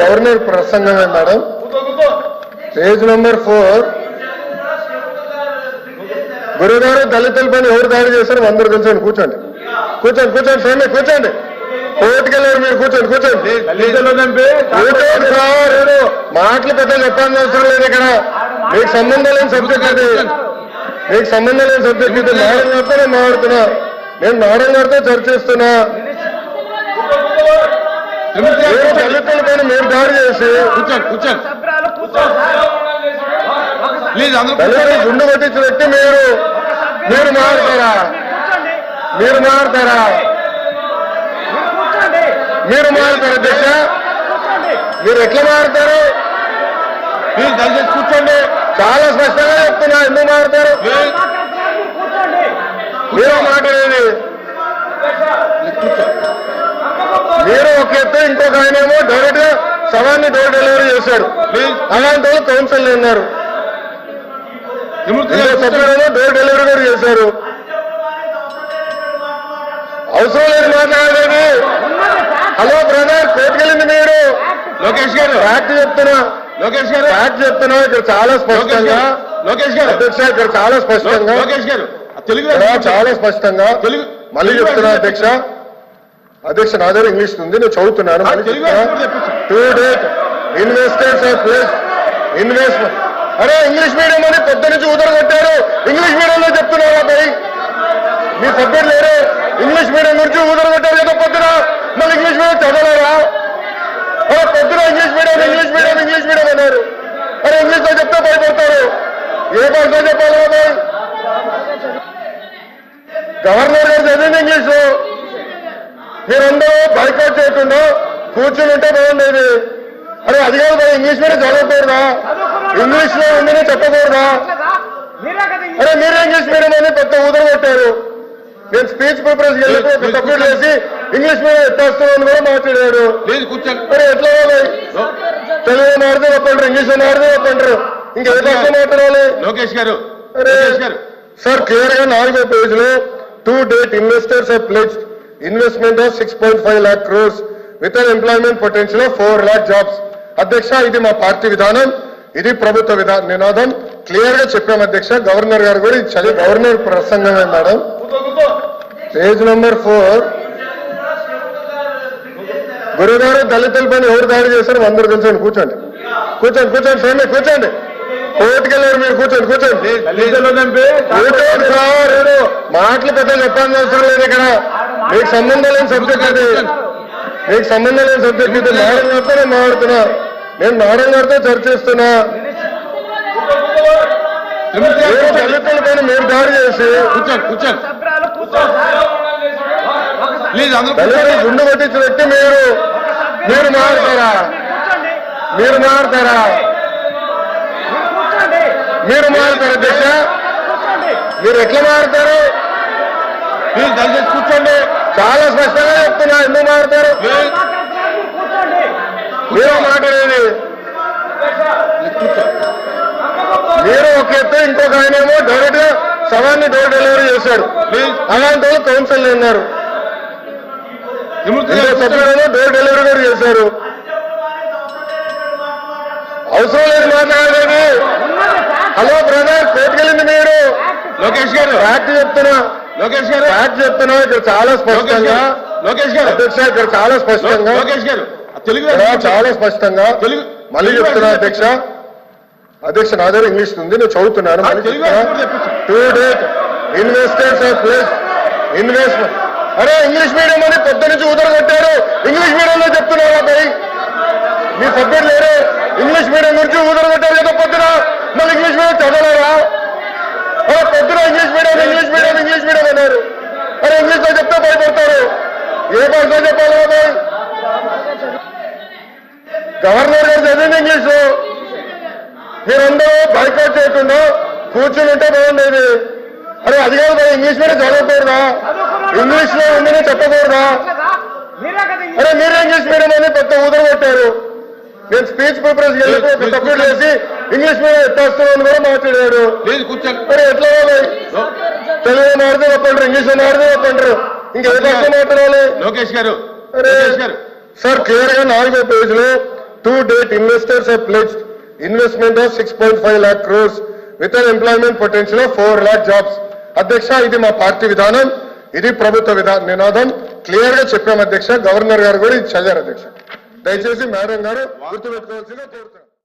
Governor ప్రసంగమే madam? Page number four. గురుగారు దళితుల పైన ఎవరు దాడి చేశారు అందరూ కూర్చోండి కూర్చోండి. కూర్చోండి కూర్చోండి స్వామి కూర్చోండి. కోర్టుకెళ్ళారు మీరు కూర్చోండి కూర్చోండి. కూర్చోండి సార్. మాటలు పెద్ద చెప్పాల్సిన అవసరం లేదు ఇక్కడ. మీకు సంబంధం లేని సబ్జెక్ట్ ఇది. మీకు సంబంధం లేని సబ్జెక్ట్ ఇది. మేడం గారితో నేను మాట్లాడుతున్నా. నేను మేడం గారితో చర్చిస్తున్నా. దళితుల దాడి చేసి కూర్చోండి కూర్చోండి. ప్లీజ్ అందరూ దళితులు గుండు కొట్టించిన వ్యక్తి మీరు. మీరు మారుతారా? మీరు మారుతారా? మీరు మారుతారా అధ్యక్ష మీరు ఎట్లా మారుతారు? ప్లీజ్ దయచేసి కూర్చోండి. చాలా స్పష్టంగా చెప్తున్నా ఎందుకు మారుతారు? మీరు మాట్లాడేది మీరు ఒక ఎత్తు ఇంకొక ఆయన ఏమో డైరెక్ట్ గా శవాన్ని డోర్ డెలివరీ చేశారు ప్లీజ్ అలాంటి వాళ్ళు కౌన్సిల్. సభ్యుడేమో డోర్ డెలివరీ కూడా చేశారు. అవసరం లేదు మాట్లాడేది హలో బ్రదర్ కోర్టుకెళ్ళింది మీరు? లోకేష్ గారు. ఫ్యాక్ట్ చెప్తున్నా. లోకేష్ గారు. ఫ్యాక్ట్ చెప్తున్నా. ఇక్కడ చాలా స్పష్టంగా. లోకేష్ గారు. అధ్యక్ష ఇక్కడ చాలా స్పష్టంగా. లోకేష్ గారు. తెలుగు చాలా స్పష్టంగా. తెలుగు మళ్ళీ చెప్తున్నా అధ్యక్ష. అధ్యక్ష నా దగ్గర ఇంగ్లీష్ ఉంది నేను చదువుతున్నాను. To date investors of place investment అరే ఇంగ్లీష్ మీడియం అని పొద్దు నుంచి ఉదర కొట్టారు. ఇంగ్లీష్ మీడియంలో చెప్తున్నారా భయ్ మీ సబ్జెక్ట్ లేరు ఇంగ్లీష్ మీడియం గురించి ఉదర కొట్టారు కదా పొద్దున. మళ్ళీ ఇంగ్లీష్ మీడియం చదవలేరా అరే పొద్దున English medium English medium English medium అన్నారు. అరే ఇంగ్లీష్లో చెప్తే భయపడతారు. ఏ భాషలో చెప్పాలి బాబాయ్ గవర్నర్ గారు చదివింది ఇంగ్లీషు. మీరందరూ బైకౌట్ చేయకుండా కూర్చుని ఉంటే బాగుండేది. అరే అది కాదు ఇంగ్లీష్ మీడియం చదవకూడదా? ఇంగ్లీష్లో ఉందని చెప్పకూడదా? అరే మీరే ఇంగ్లీష్ మీడియం అని పెద్ద ఊదర కొట్టారు. నేను స్పీచ్ వెళ్ళినప్పుడు ఒక సబ్జెక్ట్ వేసి ఇంగ్లీష్ మీడియం ఎత్తేస్తామని కూడా మాట్లాడాడు ప్లీజ్ కూర్చోండి. మరి ఎట్లా? తెలుగు మాడితే ఒప్పంటారు ఇంగ్లీష్ మాడితే ఒప్పంటారు ఇంకా ఏ భాష మాట్లాడాలి? లోకేష్ గారు. అరే సార్ క్లియర్గా నాలుగో పేజ్లో to date investors pledged investment of six point five lakh crores with an employment potential of four lakh jobs అధ్యక్ష ఇది మా పార్టీ విధానం ఇది ప్రభుత్వ విధానం నినాదం క్లియర్గా చెప్పాం అధ్యక్ష గవర్నర్ గారు కూడా ఇది చదివి గవర్నర్ ప్రసంగమే మేడం పేజ్ నెంబర్ ఫోర్ గురుగారు దళితుల పని ఎవరు దాడి చేశారు అందరు కూర్చోండి కూర్చోండి కూర్చోండి కూర్చోండి ఫ్రెండ్ కూర్చోండి కోర్టుకెళ్ళారు మీరు కూర్చోండి కూర్చోండి కూర్చోండి సార్ మాటలు పెద్ద చెప్పాల్సిన అవసరం లేదు ఇక్కడ మీకు సంబంధం లేని సబ్జెక్ట్ ఇది మీకు సంబంధం లేని సబ్జెక్ట్ ఇది మేడం గారితో నేను మాట్లాడుతున్నా నేను మేడం గారితో చర్చిస్తున్నా గారు మీరు మీరు దాడి చేసి కూర్చోండి గుండు కొట్టించిన వ్యక్తి మీరు మీరు మారుతారా మీరు మారుతారా మీరు మారుతారు అధ్యక్ష మీరు ఎట్లా మారుతారు ప్లీజ్ దయచేసి కూర్చోండి చాలా స్పష్టంగా చెప్తున్నా ఎందుకు ప్లీజ్ మీరు మాట్లాడేది? మీరు ఒక ఎత్తు ఇంకొక ఆయన ఏమో డైరెక్ట్గా శవాన్ని డోర్ డెలివరీ చేశాడు. అలాంటి వాళ్ళు కౌన్సిల్ కూర్చోండి. సభ్యుడేమో డోర్ డెలివరీ కూడా చేశారు అవసరం లేదు మాట్లాడేది. హలో బ్రదర్ కోర్టుకెళ్ళింది మీరు. లోకేష్ గారు. ఫ్యాక్ట్ చెప్తున్నా. లోకేష్ గారు. ఫ్యాక్ట్ చెప్తున్నా ఇక్కడ చాలా స్పష్టంగా లోకేష్ గారు. అధ్యక్ష ఇక్కడ చాలా స్పష్టంగా లోకేష్ గారు. తెలుగు చాలా స్పష్టంగా తెలుగు మళ్ళీ చెప్తున్నా అధ్యక్ష. అధ్యక్ష నా దగ్గర ఇంగ్లీష్ ఉంది నేను చదువుతున్నాను. To date investors of place investment అరే ఇంగ్లీష్ మీడియం అని పొద్దు నుంచి ఉదర కొట్టారు. ఇంగ్లీష్ మీడియంలో చెప్తున్నారా భయ్ మీ సబ్జెక్ట్ లేరు ఇంగ్లీష్ మీడియం గురించి ఉదర కొట్టారు కదా పొద్దున మళ్ళీ ఇంగ్లీష్ మీడియం చదవలేరా అరే పొద్దున English medium English medium English medium అన్నారు అరే ఇంగ్లీష్లో చెప్తే భయపడతారు భాషలో చెప్పాలి గవర్నర్ గారు చదివింది ఇంగ్లీషు. మీరందరూ బైకౌట్ చేయకుండా కూర్చుని ఉంటే బాగుండేది. అరే అది కాదు ఇంగ్లీష్ మీడియం చదవకూడదా? ఇంగ్లీష్లో ఉందని చెప్పకూడదా? అరే మీరే ఇంగ్లీష్ మీడియం అని పెద్ద ఊదర కొట్టారు. నేను స్పీచ్ పేపర్స్ వెళ్ళినప్పుడు ఒక సబ్జెక్ట్ వేసి ఇంగ్లీష్ మీడియం ఎత్తేస్తామని కూడా మాట్లాడాడు. మరి ఎట్లా? తెలుగు మాడితే ఒప్పంటారు ఇంగ్లీష్ మాడితే ఒప్పంటారు ఇంకా మాట్లాడాలి లోకేష్ గారు సార్ క్లియర్గా నాలుగో పేజ్లో to date investors pledged investment of six point five lakh crores with an employment potential of four lakh jobs అధ్యక్ష ఇది మా పార్టీ విధానం ఇది ప్రభుత్వ విధానం నినాదం. క్లియర్గా చెప్పాం అధ్యక్ష గవర్నర్ గారు కూడా ఇది చదివారు అధ్యక్ష. దయచేసి మేడం గారు గుర్తుపెట్టుకోవాల్సిందిగా కోరుతున్నాను